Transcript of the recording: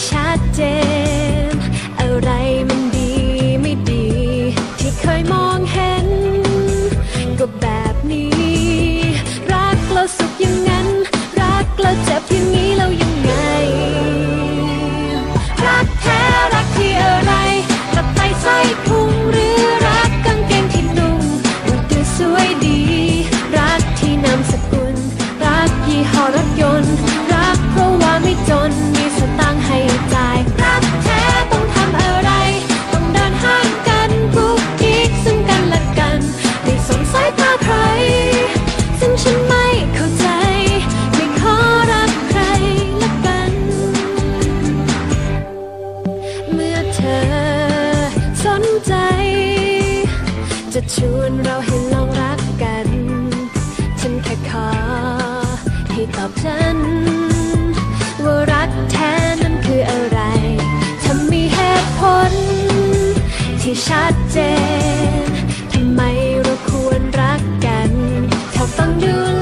shot. ธอ สนใจ จะชวนเราให้ลองรักกัน ฉันแค่ขอให้ตอบฉัน ว่ารักแท้นั้นคืออะไรทำมีเหตุผล ที่ชัดเจนทำไมเราควรรักกันเธอฟังดู